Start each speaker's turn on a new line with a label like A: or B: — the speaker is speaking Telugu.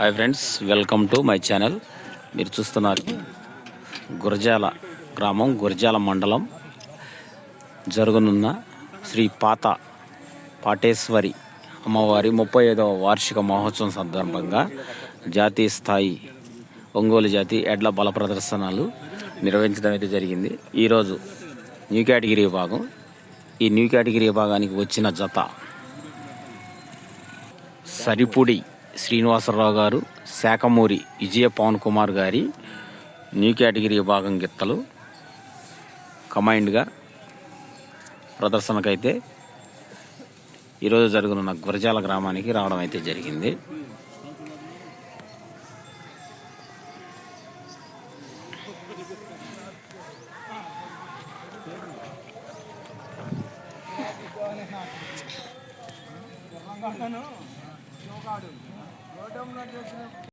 A: Hi friends welcome to my channel. మీరు చూస్తున్నారు గురజాల గ్రామం గురజాల మండలం. జరగనున్న శ్రీ పాత పాటేశ్వరి అమ్మవారి ముప్పై ఐదవ వార్షిక మహోత్సవం సందర్భంగా జాతీయ స్థాయి ఒంగోలు జాతి ఎడ్ల బల ప్రదర్శనలు నిర్వహించడం అయితే జరిగింది. ఈరోజు న్యూ కేటగిరీ విభాగం. ఈ న్యూ కేటగిరీ విభాగానికి వచ్చిన జత సరిపుడి శ్రీనివాసరావు గారు శాఖమూరి విజయ పవన్ కుమార్ గారి న్యూ కేటగిరీ విభాగం గిత్తలు. కమైండ్గా ప్రదర్శనకైతే ఈరోజు జరుగుతున్న గురజాల గ్రామానికి రావడం అయితే జరిగింది. యోగాడు. యోగంలో చేసిన